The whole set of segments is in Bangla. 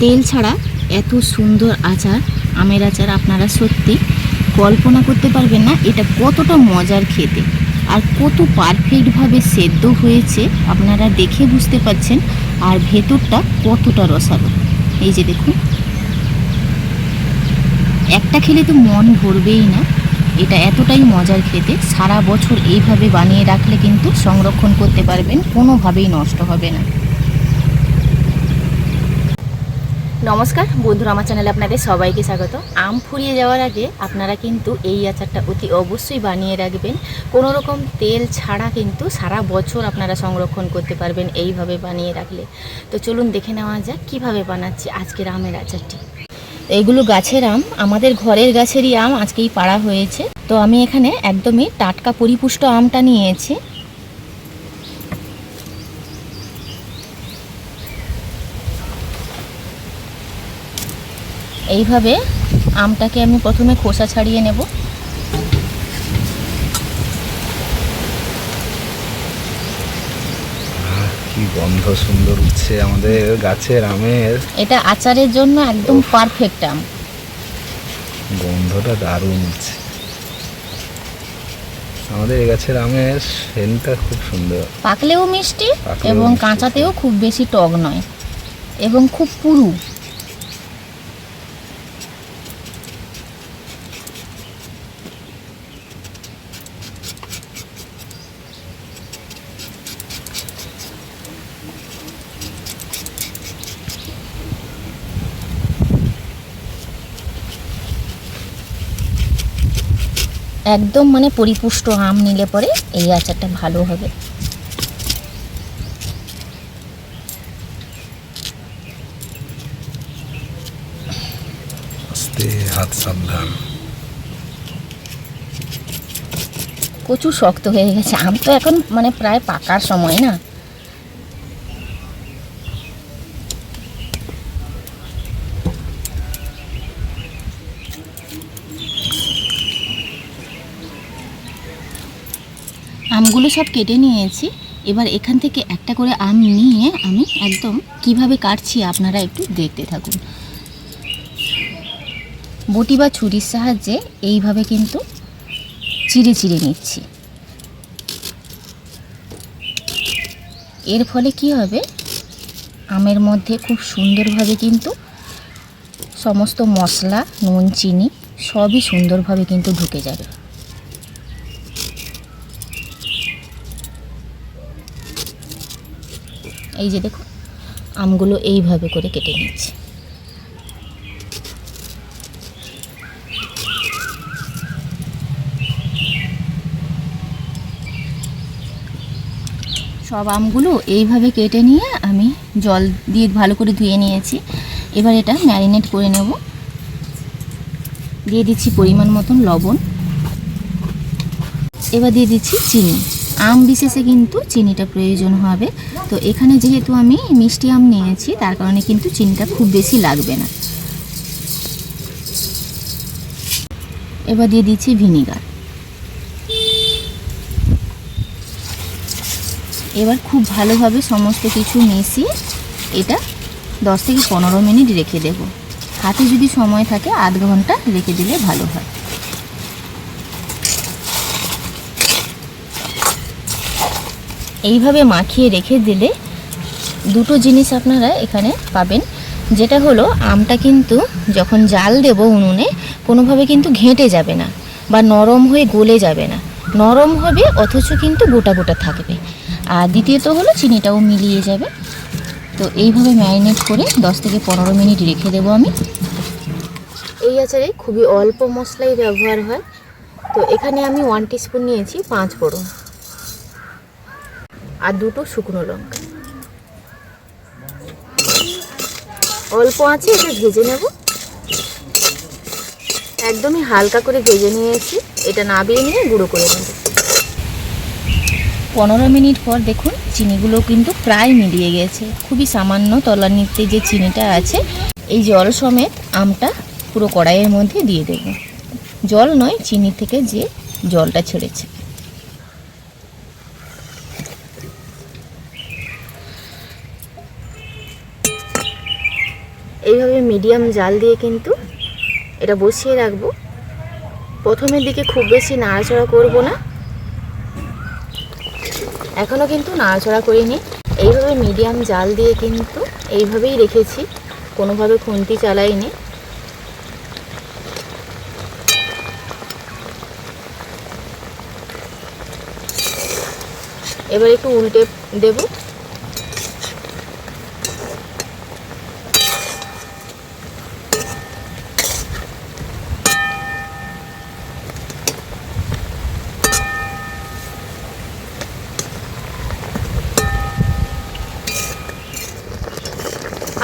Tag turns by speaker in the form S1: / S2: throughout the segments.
S1: তেল ছাড়া এত সুন্দর আচার, আমের আচার আপনারা সত্যি কল্পনা করতে পারবেন না, এটা কতটা মজার খেতে। আর কত পারফেক্টভাবে সেদ্ধ হয়েছে, আপনারা দেখে বুঝতে পারছেন, আর ভেতরটা কতটা রসালো। এই যে দেখুন। একটা খেলে তো মন ভরবেই না, এটা এতটাই মজার খেতে। সারা বছর এইভাবে বানিয়ে রাখলে কিন্তু সংরক্ষণ করতে পারবেন, কোনোভাবেই নষ্ট হবে না। নমস্কার, বন্ধুরা আমার চ্যানেলে আপনাদের সবাইকে স্বাগত। আম ফুরিয়ে যাওয়ার আগে আপনারা কিন্তু এই আচারটা অতি অবশ্যই বানিয়ে রাখবেন। কোনো রকম তেল ছাড়া কিন্তু সারা বছর আপনারা সংরক্ষণ করতে পারবেন এইভাবে বানিয়ে রাখলে। তো চলুন দেখে নেওয়া যাক কীভাবে বানাচ্ছি আজকের আমের আচারটি। এইগুলো গাছের আম, আমাদের ঘরের গাছেরই আম আজকেই পাড়া হয়েছে। তো আমি এখানে একদমই টাটকা পরিপুষ্ট আমটা নিয়েছি। এইভাবে আমটাকে আমি প্রথমে খোসা ছাড়িয়ে নেব।
S2: কি গন্ধ সুন্দর উঠছে আমাদের গাছের আমের।
S1: এটা আচারের জন্য একদম পারফেক্ট আম।
S2: গন্ধটা দারুণ উঠছে। আমাদের এই গাছের আমের সেন্টটা খুব সুন্দর।
S1: পাকলেও মিষ্টি এবং কাঁচাতেও খুব বেশি টক নয়। এবং খুব পুরু। একদম মানে পরিপুষ্ট আম নিলে পরে এই আচারটা ভালো হবে।
S2: আস্তে হাত সাবধান।
S1: প্রচুর শক্ত হয়ে গেছে। আম তো এখন মানে প্রায় পাকার সময় না। আমগুলো সব কেটে নিয়েছি। এবার এখান থেকে একটা করে আম নিয়ে আমি একদম কীভাবে কাটছি আপনারা একটু দেখতে থাকুন। বটি বা ছুরির সাহায্যে এইভাবে কিন্তু চিড়ে চিড়ে নিচ্ছি। এর ফলে কি হবে? আমের মধ্যে খুব সুন্দরভাবে কিন্তু সমস্ত মশলা, নুন, চিনি সবই সুন্দরভাবে কিন্তু ঢুকে যাবে। এই যে দেখুন, আমগুলো এইভাবে করে কেটে নিচ্ছি। সব আমগুলো এইভাবে কেটে নিয়ে আমি জল দিয়ে ভালো করে ধুয়ে নিয়েছি। এবার এটা ম্যারিনেট করে নেব। দিয়ে দিচ্ছি পরিমাণ মতন লবণ। এবার দিয়ে দিচ্ছি চিনি। আম বিশেষে কিন্তু চিনিটা প্রয়োজন হবে। তো এখানে যেহেতু আমি মিষ্টি আম নিয়েছি, তার কারণে কিন্তু চিনিটা খুব বেশি লাগবে না। এবার দিয়ে দিচ্ছি ভিনিগার। এবার খুব ভালোভাবে সমস্ত কিছু মিশিয়ে এটা দশ থেকে পনেরো মিনিট রেখে দেব। হাতে যদি সময় থাকে, আধ ঘণ্টা রেখে দিলে ভালো হয়। এইভাবে মাখিয়ে রেখে দিলে দুটো জিনিস আপনারা এখানে পাবেন। যেটা হলো, আমটা কিন্তু যখন জাল দেব উনুনে, কোনোভাবে কিন্তু ঘেঁটে যাবে না বা নরম হয়ে গলে যাবে না। নরম হবে, অথচ কিন্তু গোটা গোটা থাকবে। আর দ্বিতীয়ত হলো, চিনিটাও মিলিয়ে যাবে। তো এইভাবে ম্যারিনেট করে দশ থেকে পনেরো মিনিট রেখে দেবো আমি। এই আচারে খুবই অল্প মশলাই ব্যবহার হয়। তো এখানে আমি ওয়ান টিস্পুন নিয়েছি পাঁচ ফোড়ন। আর দুটো শুকনো লঙ্কা। অল্প আছে, এটা ভেজে নেব। একদমই হালকা করে ভেজে নিয়েছি। এটা নাবিয়ে নিয়ে গুঁড়ো করে নেব। পনেরো মিনিট পর দেখুন, চিনিগুলো কিন্তু প্রায় মিলিয়ে গেছে। খুবই সামান্য তলানিতে যে চিনিটা আছে, এই জল সমেত আমটা পুরো কড়াইয়ের মধ্যে দিয়ে দেব। জল নয়, চিনি থেকে যে জলটা ছেড়েছে। এইভাবে মিডিয়াম জাল দিয়ে কিন্তু এটা বসিয়ে রাখব। প্রথমের দিকে খুব বেশি নাড়াচড়া করব না। এখনও কিন্তু নাড়াচড়া করিনি। এইভাবে মিডিয়াম জাল দিয়ে কিন্তু এইভাবেই রেখেছি। কোনোভাবে খুন্তি চালাইনি। এবার একটু উল্টে দেব।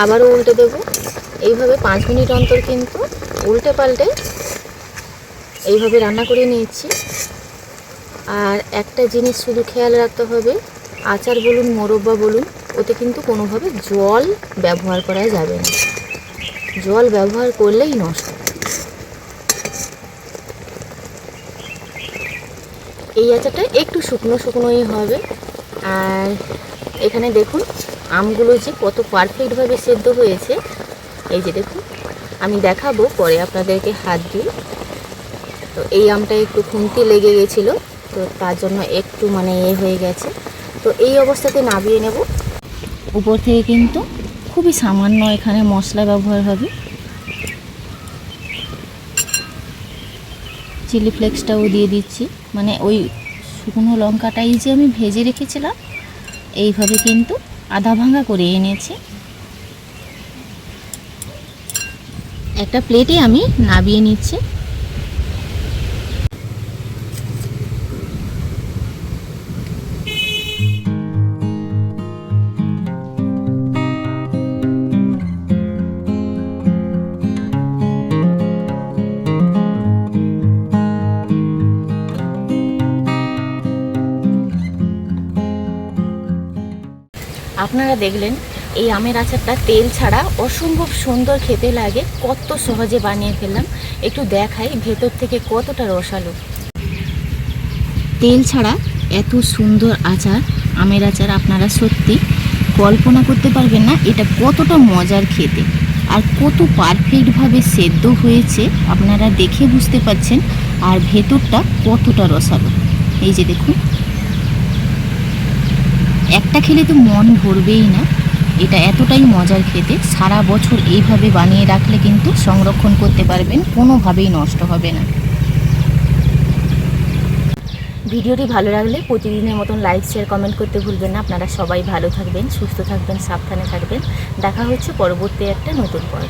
S1: আবারও উল্টে দেব। এইভাবে পাঁচ মিনিট অন্তর কিন্তু উল্টে পাল্টে এইভাবে রান্না করে নিয়েছি। আর একটা জিনিস শুধু খেয়াল রাখতে হবে, আচার বলুন, মোরব্বা বলুন, ওতে কিন্তু কোনোভাবে জল ব্যবহার করা যাবে না। জল ব্যবহার করলেই নষ্ট। এই আচারটা একটু শুকনো শুকনোই হবে। আর এখানে দেখুন আমগুলো যে কত পারফেক্টভাবে সেদ্ধ হয়েছে, এই যে দেখুন, আমি দেখাবো, পরে আপনাদেরকে হাত দিয়ে। তো এই আমটা একটু খুন্তি লেগে গেছিল, তো তার জন্য একটু মানে এ হয়ে গেছে। তো এই অবস্থাতে নামিয়ে নেব। উপর থেকে কিন্তু খুবই সামান্য এখানে মশলা ব্যবহার হবে। চিলি ফ্লেক্সটাও দিয়ে দিচ্ছি। মানে ওই শুকনো লঙ্কাটাই যে আমি ভেজে রেখেছিলাম, এইভাবে কিন্তু আধা ভাঙা করে এনেছি। একটা প্লেটে আমি নাবিয়ে নিচ্ছি। আপনারা দেখলেন, এই আমের আচারটা তেল ছাড়া অসম্ভব সুন্দর খেতে লাগে, কত সহজে বানিয়ে ফেললাম। একটু দেখাই ভেতর থেকে কতটা রসালো। তেল ছাড়া এত সুন্দর আচার, আমের আচার আপনারা সত্যি কল্পনা করতে পারবেন না, এটা কতটা মজার খেতে। আর কত পারফেক্টভাবে সেদ্ধ হয়েছে, আপনারা দেখে বুঝতে পাচ্ছেন আর ভেতরটা কতটা রসালো। এই যে দেখুন একটা খেলে তো মন ভরবেই না। এটা এতটাই মজার খেতে, সারা বছর এইভাবে বানিয়ে রাখলে কিন্তু সংরক্ষণ করতে পারবেন, কোনোভাবেই নষ্ট হবে না। ভিডিওটি ভালো লাগলে প্রতিদিনের মতন লাইক শেয়ার কমেন্ট করতে ভুলবেন না। আপনারা সবাই ভালো থাকবেন, সুস্থ থাকবেন, সাবধানে থাকবেন। দেখা হচ্ছে পরবর্তী একটা নতুন পর্ব।